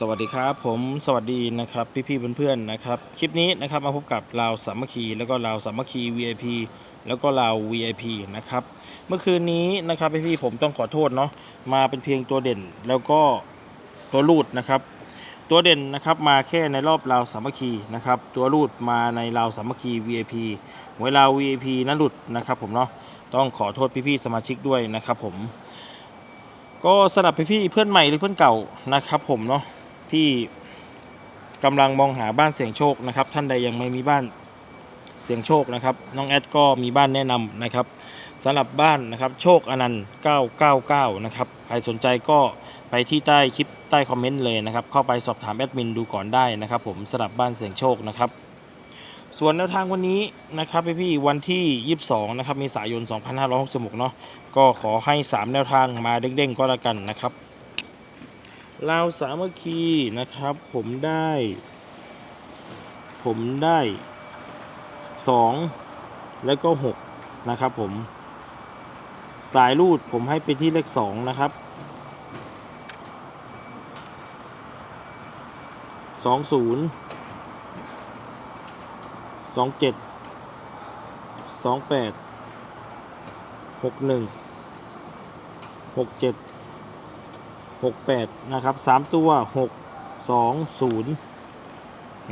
สวัสดีครับผมสวัสดีนะครับพี่ๆเพื่อนๆนะครับคลิปนี้นะครับมาพบกับลาวสามัคคีแล้วก็ลาวสามัคคี VIP แล้วก็ลาว VIP นะครับเมื่อคืนนี้นะครับพี่ๆผมต้องขอโทษเนาะมาเป็นเพียงตัวเด่นแล้วก็ตัวรูดนะครับ ตัวเด่นนะครับมาแค่ในรอบลาวสามัคคีนะครับตัวรูดมาในลาวสามัคคี VIP หวยลาว VIP นั้นหลุดนะครับผมเนาะต้องขอโทษพี่ๆสมาชิกด้วยนะครับผมก็สำหรับพี่ๆเพื่อนใหม่หรือเพื่อนเก่านะครับผมเนาะ ที่กำลังมองหาบ้านเสี่ยงโชคนะครับ ท่านใดยังไม่มีบ้านเสี่ยงโชคนะครับน้องแอดก็มีบ้านแนะนำนะครับสำหรับบ้านนะครับโชคอนันต์ 999 นะครับ ใครสนใจก็ไปที่ใต้คลิปใต้คอมเมนต์เลยนะครับ เข้าไปสอบถามแอดมินดูก่อนได้นะครับ ผมสำหรับบ้านเสี่ยงโชคนะครับ ส่วนแนวทางวันนี้นะครับพี่ๆวันที่ 22 นะครับเมษายน 2566 เนาะก็ขอให้ 3 แนวทางมาเด้งๆก็แล้วกันนะครับ ลาวสามัคคีนะครับ ผมได้ ผมได้2แล้วก็6นะครับ ผม สายรูดผมให้ไปที่เลข2นะครับ20สองเจ็ดสองแปดหกหนึ่งหกเจ็ด หกแปดนะครับสามตัวหกสองศูนย์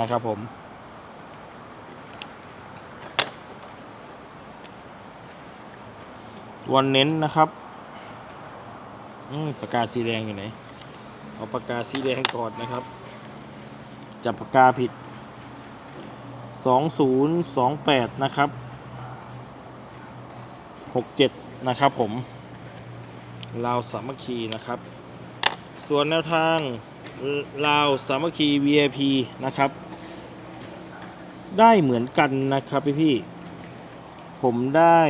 นะครับผมวันเน้นนะครับอืมปากกาสีแดงอยู่ไหน เอาปากกาสีแดงก่อนนะครับ จับปากกาผิด 2028 นะครับ 67 นะครับผมลาวสามัคคีนะครับ ส่วนแนวทางลาวสามัคคี VIP นะครับ ได้เหมือนกันนะครับพี่พี่ผมได้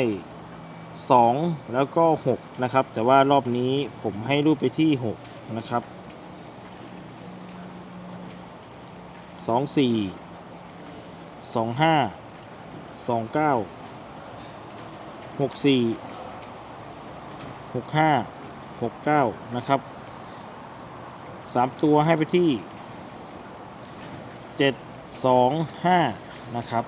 2 แล้วก็ 6 นะครับ แต่ว่ารอบนี้ผมให้รูปไปที่ 6 นะครับ 2 4สองห้าสองเก้าหกสี่หกห้าหกเก้านะครับ สามตัวให้ไปที่เจ็ดสองห้านะครับ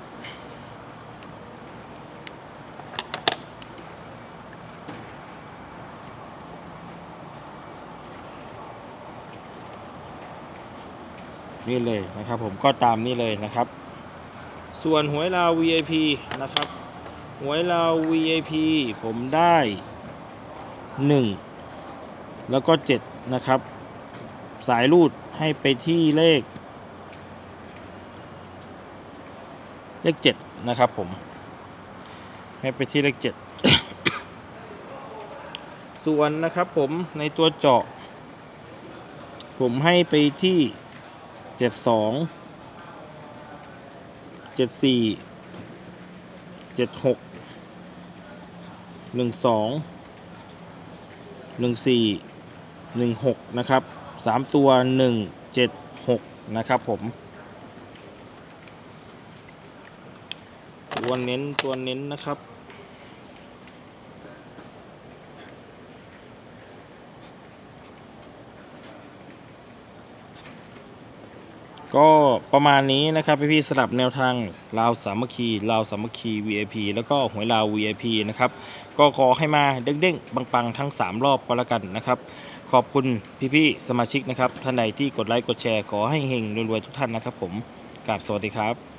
นี่เลยนะครับผมก็ตามนี่เลยนะครับ ส่วนหวยลาว VIP นะครับหวยลาว VIP ผมได้ 1 แล้วก็ 7 นะครับ สายรูดให้ไปที่เลข เลข7นะครับผม ให้ไปที่เลข7ส่วนนะครับผมในตัวเจาะ ผมให้ไปที่72เจ็ดสี่เจ็ดหกหนึ่งสองหนึ่งสี่หนึ่งหกนะครับ สามตัวหนึ่งเจ็ดหกนะครับผม ตัวเน้นตัวเน้นนะครับก็ประมาณนี้นะครับพี่ๆสลับแนวทางลาวสามัคคีลาวสามัคคี VIP แล้วก็หวยลาว VIP นะครับ ก็ขอให้มาเด้งๆปังๆ ทั้ง 3 รอบก็แล้วกันนะครับ ขอบคุณพี่ๆสมาชิกนะครับท่านใดที่กดไลค์กดแชร์ขอให้เฮงรวยๆทุกท่านนะครับผมกราบสวัสดีครับ